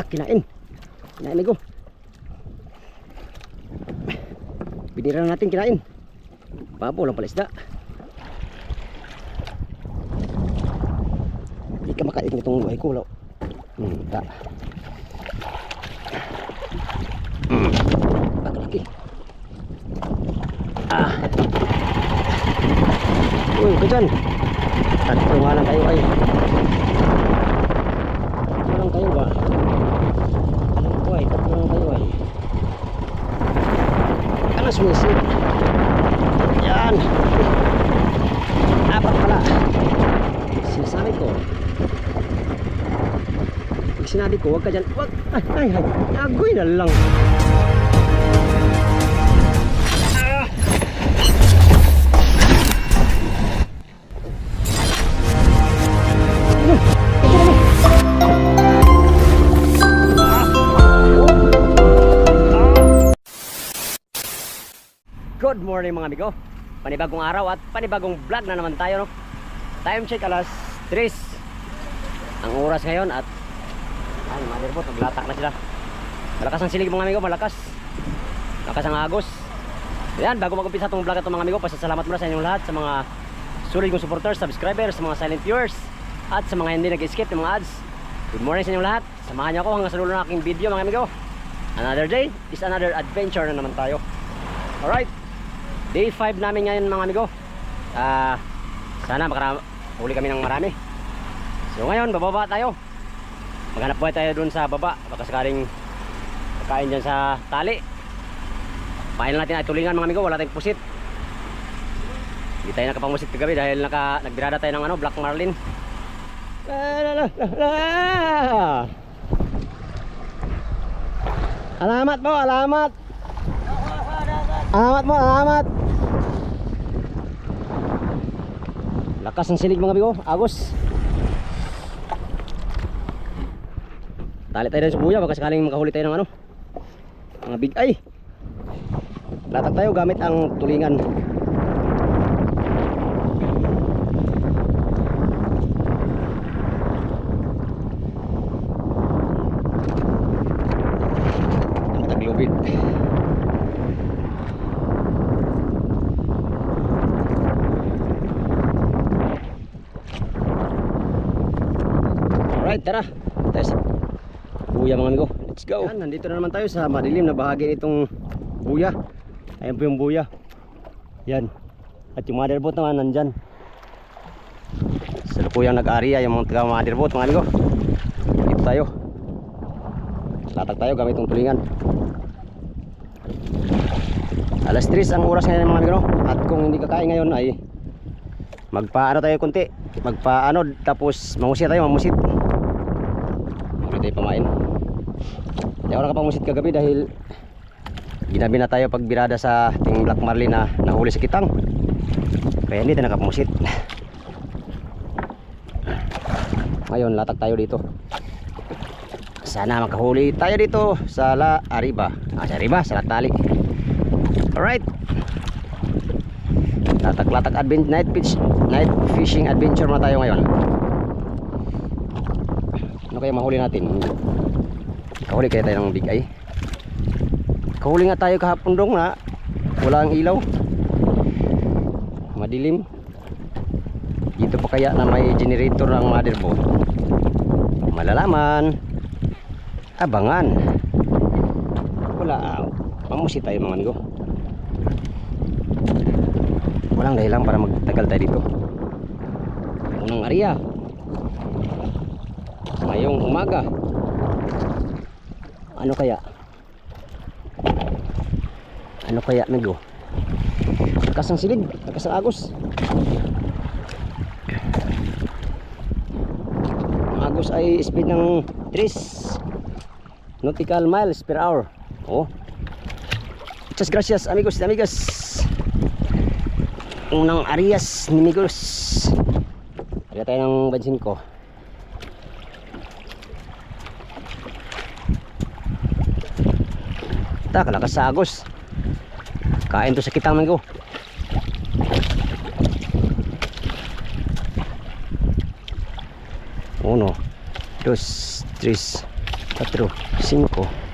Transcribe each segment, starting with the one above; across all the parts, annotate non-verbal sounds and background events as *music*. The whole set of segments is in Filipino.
Ah, kinain. Kinain ko. Binira na natin kinain. Babo lang pala isda. Hindi ka makain itong buhay ko. Law. Hmm, da. Hmm. Laki. Ah. Uy, ka dyan. Tatlo nga lang kayo ay. Tatlo lang kayo ba? Alam ko ay, tatlo lang kayo ay. Ano sumisid? Yan. Apat pala. Sinasabi ko. Pag sinabi ko, huwag ka dyan. Huwag. Ay, ay, ay. Agoy na lang. Morning mga amigo. Panibagong araw at panibagong vlog na naman tayo no? Time check alas 3 Ang oras ngayon at Ay motherboard naglatak na sila. Malakas ang silig mga amigo malakas. Malakas ang agos. Yan bago mag-umpisa itong vlog ito mga amigo Pasasalamat muna sa inyong lahat Sa mga sulit kong supporters, subscribers Sa mga silent viewers At sa mga hindi nag-skip ng mga ads. Good morning sa inyong lahat. Samahan niyo ako hanggang sa dulo ng aking video mga amigo. Another day is another adventure na naman tayo. Alright Day 5 namin ngayon mga amigo. Ah, sana makahuli kami ng marami. So ngayon, bababa tayo. Maghanap buhay tayo dun sa baba. Baka sakaling kain dyan sa tali. Pain natin ay tulingan mga amigo. Wala tayong pusit. Hindi tayo nakapamusit kagabi dahil naka, nagbirada tayo ng ano, Black Marlin. La, la, la, la, la. Alamat po, alamat. Alamat mo, alamat. Lakas ng silig mga bigo, agos. Tali tayo sa buya, baka sakaling makahuli tayo ng ano. Mga big ay. Latag tayo gamit ang tulingan. Ang taglubid. Alright, tara. Tayo buya mga amigo. Let's go. Yan, nandito na naman tayo sa madilim na bahagi nitong buya. Ayan po yung buya. Yan. At yung motherboard naman nandyan. Sa lukuyang nag-area yung mga taga motherboard mga amigo. Dito tayo. Latag tayo gamit itong tulingan. Alas 3 ang oras ngayon mga amigo. At kung hindi kakain ngayon ay magpaano tayo kunti. Magpaano tapos mamusit tayo, mamusit. Tayo pamain. Hindi ako nakapamusit kagabi dahil ginabi na tayo pagbirada sa ting Black Marlin na nahuli sa kitang. Kaya hindi tayo nakapamusit. Ngayon, latag tayo dito. Sana makahuli tayo dito sa La Arriba. Ah, sa Arriba, sa Latali. Alright. Latak-latak advent night fish night fishing adventure na tayo ngayon. Ano kaya mahuli natin? Kahuli kaya tayo ng big eye. Kahuli nga tayo kahapon dong na wala ang ilaw. Madilim. Dito pa kaya na may generator ng motherboard. Malalaman. Abangan. Wala. Mamusi tayo mga amigo walang dahilan para magtagal tayo dito unang area ngayong umaga. Ano kaya? Ano kaya amigo? Lakas ng silig. Lakas ng agos. Ang agos ay speed ng 3 nautical miles per hour. Oh. Muchas gracias amigos y amigas. Unang Arias Minigos Kaya tayo ng bensin ko Ta, kalakas sa agos Kain to sa kitang ko Uno Dos Tres 4, 5.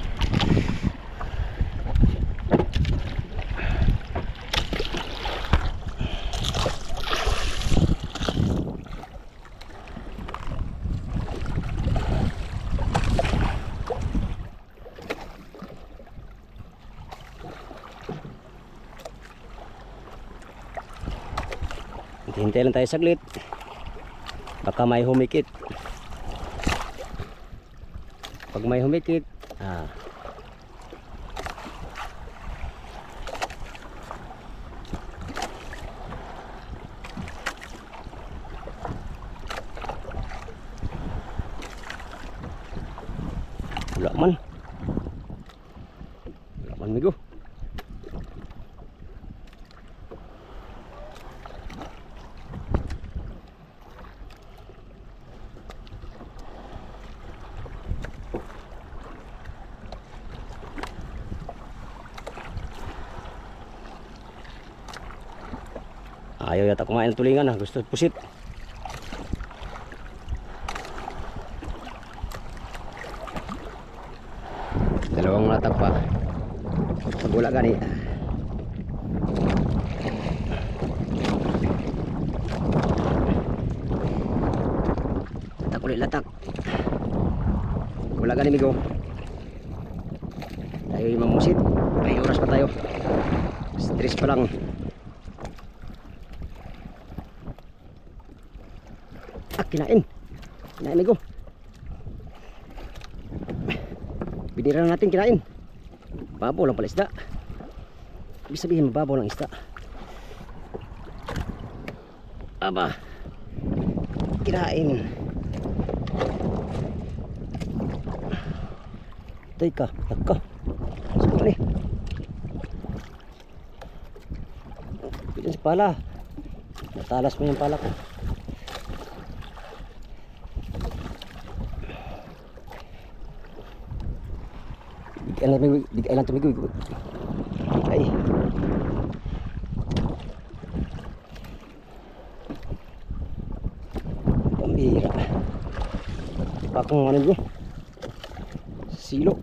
Hintay lang tayo saglit. Baka may humikit. Pag may humikit, ah, wala man. Wala man migo. Ayaw yata kumain ng tulingan ha. Gusto pusit. Dalawang latak pa. Pag gani. Latak ulit latak. Wala gani migo. Tayo yung mamusit. May oras pa tayo. Stress pa lang. Kinain. Kinain amigo. Binira na natin kinain. Babaw lang pala isda. Ibig sabihin mababaw lang isda. Aba. Kinain. Teka. Saan ni? Bitin si pala. Natalas mo yung pala ko. Bigay lang tumigil. Bigay lang tumigil. Bigay. Pambira. Pakong ano bro. Silo.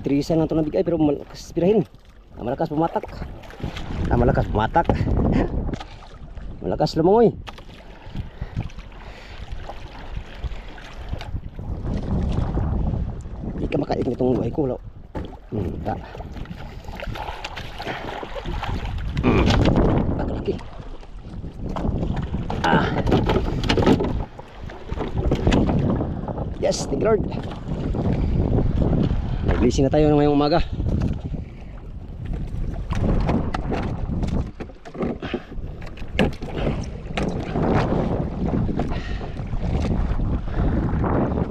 Trisa lang ito nabigay pero malakas pirahin. Ah, malakas pumatak. Ah, malakas pumatak. *laughs* malakas lumangoy. Hindi ka makain nitong buhay. Wala. Hmm, ta. Hmm. Pakalaki. Ah. Yes, thank Lord. Nag-blessing na tayo ngayong umaga.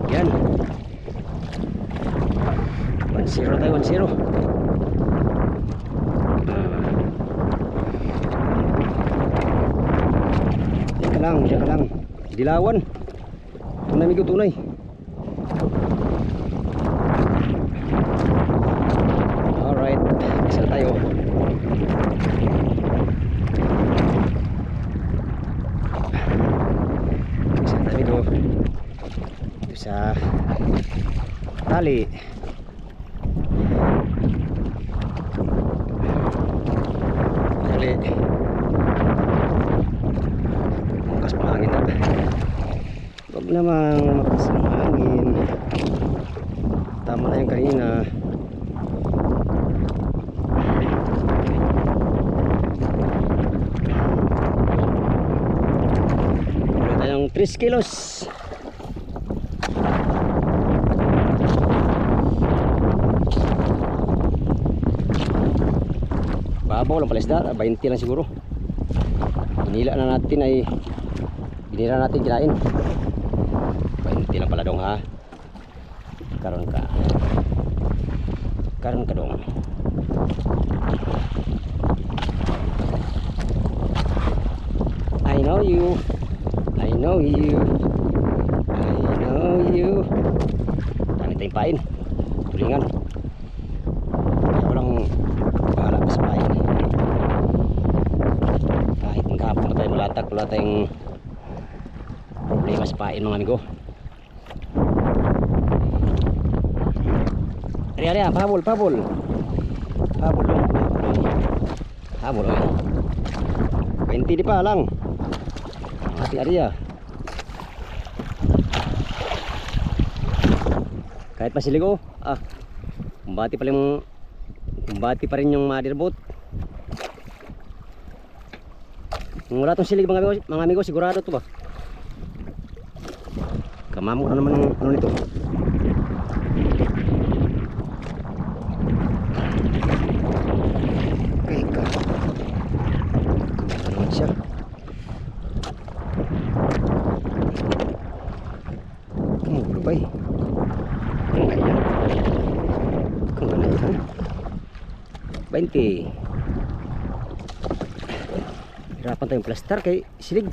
Yan. 1-0 tayo, 1-0. Diyan ka lang, diyan ka lang. Dilawan. Tunay migo, tunay. Alright, isa tayo. Isa tayo dito. Dito sa tali. Tali. Makas pa hangin na. Huwag namang makas ang hangin. Tama na yung kanina. Meron tayong 3 kilos. Babaw lang pala isda, 20 lang siguro. Binila na natin ay binila natin kinain. 20 lang pala dong ha. Karon ka. Karon ka dong. I know you. I know you. I know you. Dami tayong pain. Tulingan. Kaya walang bahala sa pain. Kahit ang kapon na tayo malatak, wala tayong problema maspain mga amigo. Ari ari, pabol, pabol. Pabol dong. Pabol oh. 20 di pa lang. Ati ari ah. Kahit pasiligo, ah. Kumbati pa rin kumbati pa rin yung motherboard. Kung wala tong mga mga amigo sigurado to ba? Kamamo na naman ano nito. Okay ka. Ano naman siya? Kumulo ba eh? Kung ayan. Kung ano yan? 20. Hirapan tayong plaster kay silig.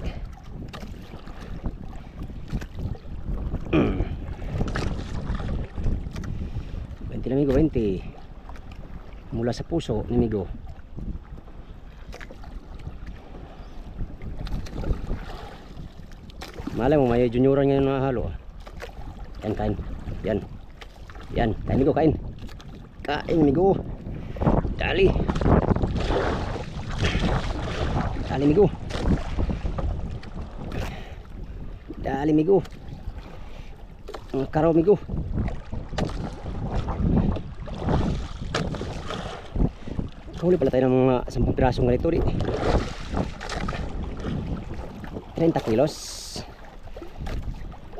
*clears throat* Bente na amigo, 20. Mula sa puso ni amigo. Malay mo, may junioran ngayon na halo. ah. Yan, kain. Yan. Yan, kain amigo, kain. Kain amigo. Dali. Dali amigo. Dali amigo. Ang karaw amigo. Huli pala tayo ng mga 10 pirasong ganito di. 30 kilos.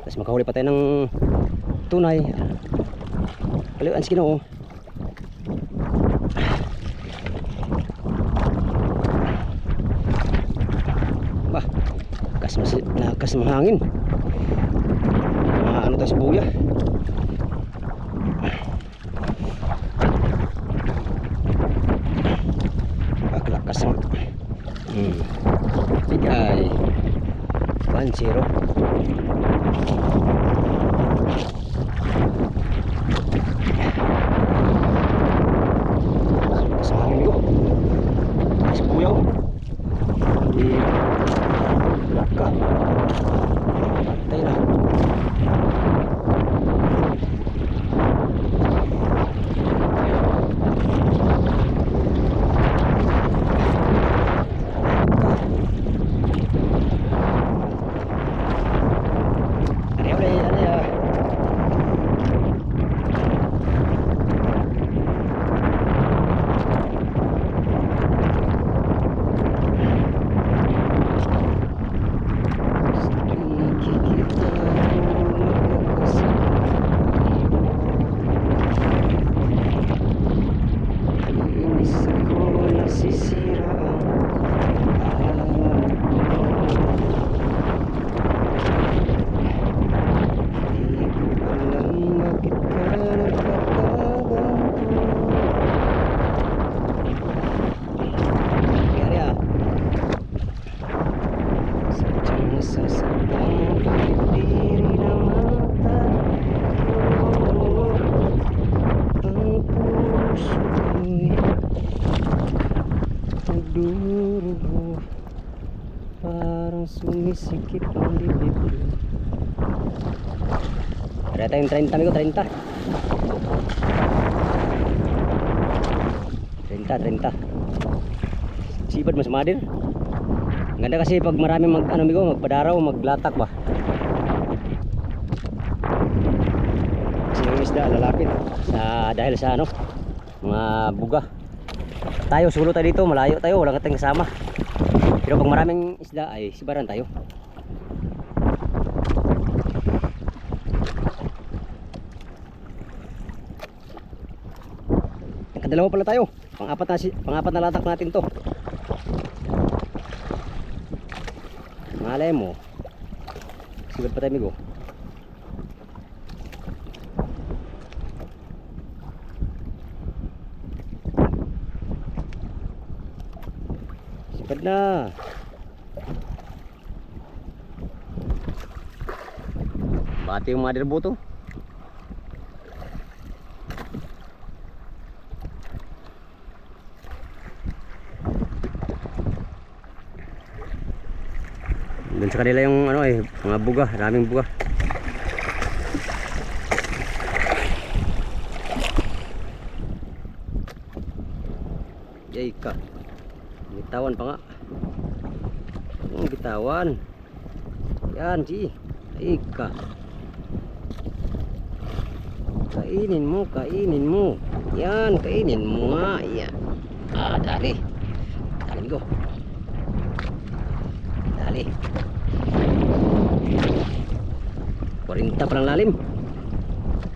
Tapos makahuli pa tayo ng tunay. Kaliwan si Ginoo. Lakas lakas ng hangin. Mga ano tayo sa buya. легко 30 amigo, 30 30, 30 Sipad mas madir ang Ganda kasi pag marami mag ano migo, magpadaraw, maglatak ba. Kasi yung isda lalapit sa dahil sa ano, mga buga. Tayo sulo tayo dito, malayo tayo, wala tayong kasama. Pero pag maraming isda ay sibaran tayo. Nakadalawa pala tayo. Pang-apat na, pang-apat na latak natin to. Malay mo. Sigad pa tayo migo. Sigad na. Bati yung mother boto. Doon sa kanila yung ano eh, mga buga, daming buga. Yay ka. Bitawan pa nga. Ang bitawan. Yan, si. Yay ka. Kainin mo, kainin mo. Yan, kainin mo nga. Yan. Ah, dali. Dali ko. Dali. 40 pa ng lalim.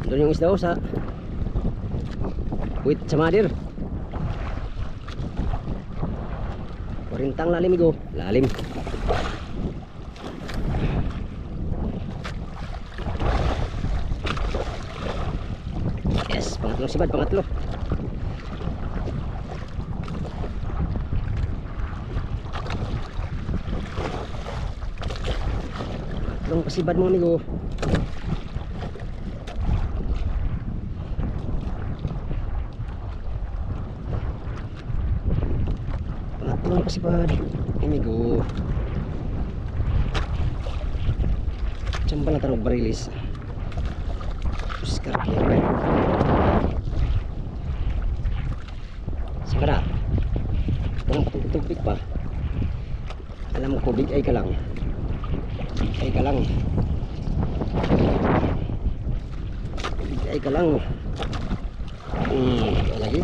Doon yung isda ko sa Wait, sa madir. 40 ang lalim ko. Lalim. Yes, pangatlong sibad, pangatlo. Pasibad mga amigo. Pangatlong pasibad. Amigo. Tsamba lang tanong barilis. Scorpio. Sigara. Walang patugtugpik pa. Alam ko, big ay ka lang. Ay ka lang. Big ay ka lang. Hmm, lagi.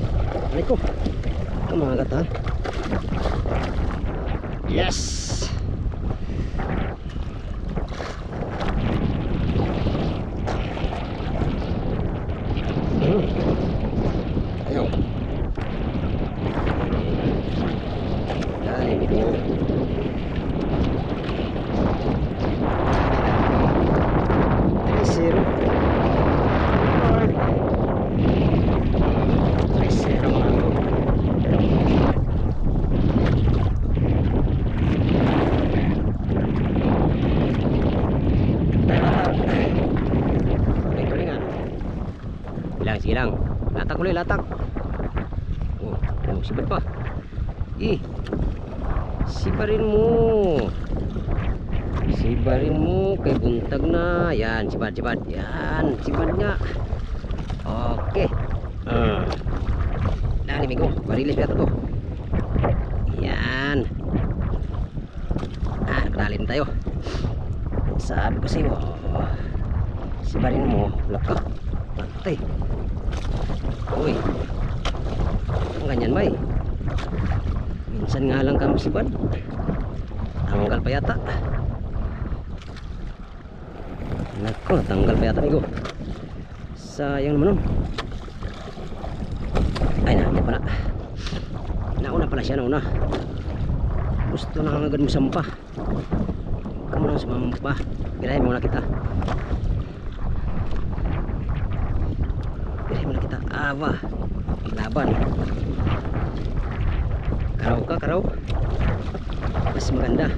Ano ko? Kumagat ha? Yes! Latak. Oh, oh sibad pa. Eh, sibarin mo. Sibarin mo. Kay buntag na. Yan, sibad, sibad. Yan, sibad nga. Okay. Uh. Dali, migo. Barilis ka to. Yan. Ah, tayo. Sabi ko sa'yo. Sibarin mo. Laka. Ba eh. Minsan nga lang kami sibad. Tanggal pa yata. Nako, tanggal pa yata amigo. Sayang naman nun. Ay, nandiyan pala. Nauna pala siya, nauna. Gusto na agad mo sampa. Kamu nang sumampa. Birahin muna kita. Birahin muna kita. Aba. Laban. Karaw ka, karaw. Mas maganda.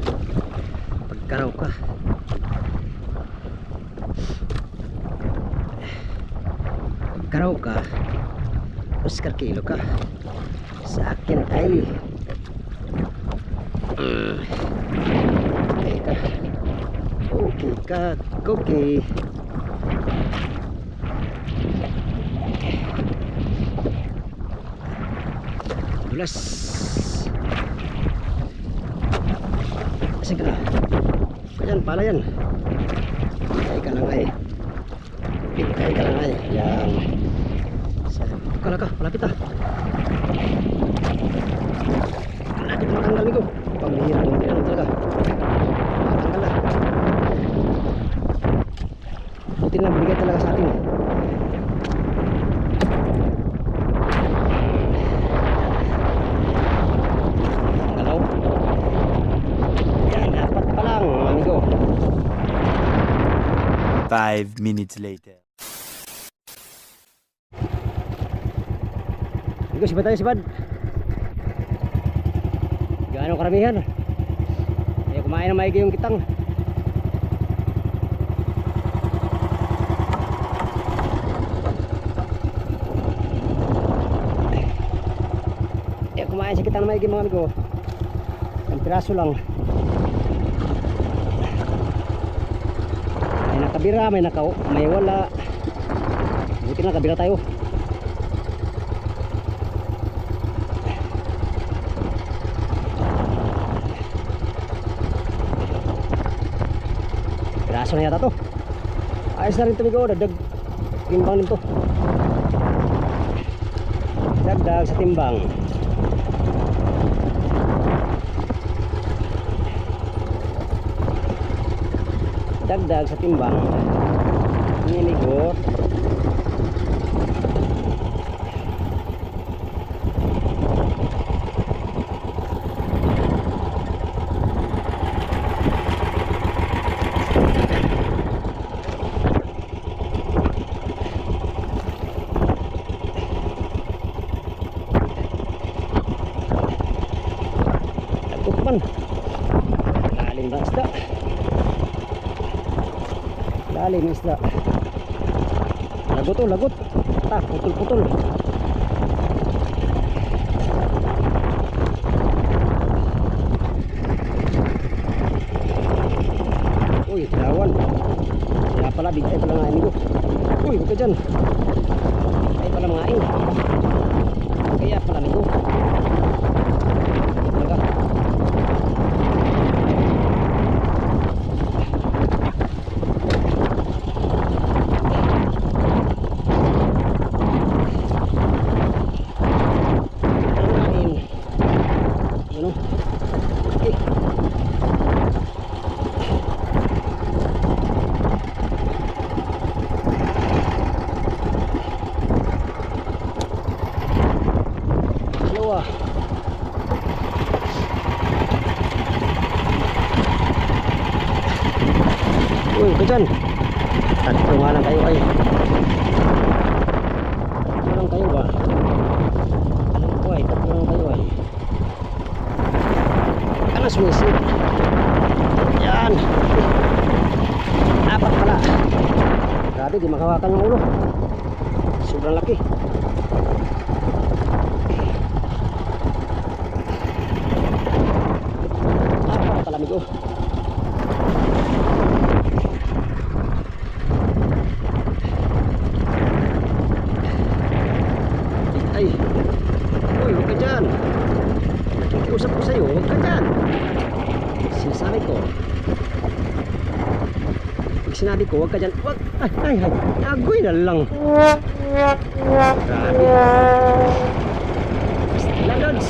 Pag karaw ka. Pag karaw ka. Oscar kilo ka. Sa akin ay mm, okay ka. Okay ka. Okay. Dulas. Sige na. Ayan, pala yan. Ay ka lang ay. Ay ka lang ay. Yan. Kala ka, malapit ah. Malapit matanggal nih Pambihira ng ano talaga. Matanggal na. Buti na binigay talaga sa atin. Galaw. Yan, apat pa lang, mga amigo. Five minutes later. Amigo, sibad tayo, sibad. Gaano karamihan. Kaya kumain ng maigi yung kitang. Kaya kumain sa kitang ng maigi mga amigo. Ang piraso lang. Nakabira, may naka may wala. Buti na nakabira tayo. Piraso na yata to. Ayos na rin tumigaw, dagdag timbang nito. Dagdag sa timbang. Dagdag sa timbang. Niligo. Tagtukman. Lalim na isda. Lalim isda. Lagot oh, lagot. Tak, putol-putol. Uy, lawan. Kaya pala, bigay pala nga amigo. Uy, huwag ka dyan. Dyan. Sinabi ko, huwag ka dyan. Huwag. Ay, ay, ay. Agoy na lang. Grabe. Lagods.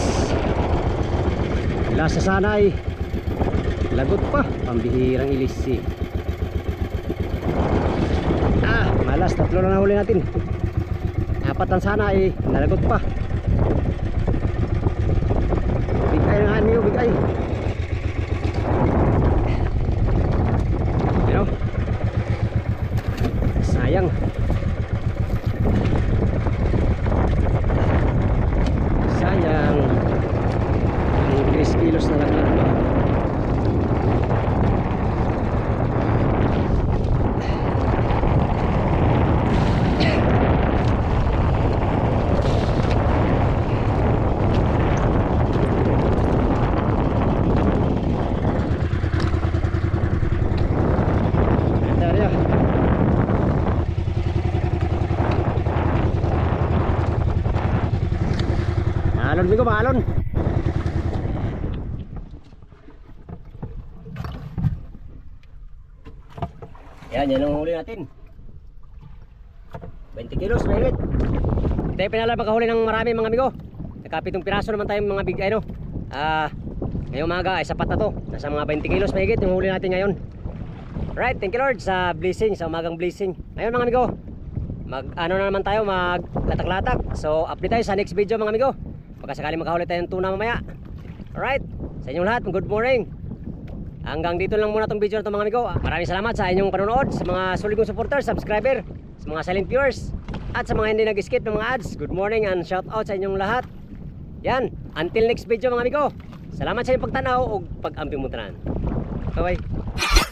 Lasa sanay. Lagot pa. Pambihirang ilisi. Ah, malas. Tatlo na nahuli natin. Apat ang sana eh. Nalagot pa. Bigay na nga niyo, bigay. Pero, sayang. Sayang. Ang 3 kilos na lang lang. Ganda rin ah. Migo, maalon. Yan, yan ang huli natin. 20 kilos, mainit. Tayo pinala makahuli ng marami mga amigo. Nakapitong piraso naman tayo mga big ano. Ah, ngayong umaga ay sapat na to. Nasa mga 20 kilos mahigit yung natin ngayon. Right, thank you Lord sa blessing, sa umagang blessing. Ngayon mga amigo, mag ano na naman tayo, mag latak-latak. So, update tayo sa next video mga amigo. Baka sakali makahuli tayo ng tuna mamaya. Alright, sa inyong lahat, good morning. Hanggang dito lang muna tong video na to mga amigo. Maraming salamat sa inyong panonood, sa mga sulit kong supporters, subscriber, sa mga silent viewers, at sa mga hindi nag-skip ng mga ads. Good morning and shout out sa inyong lahat. Yan, until next video mga amigo. Salamat sa inyong pagtanaw o pag-amping mo tanan. Bye-bye.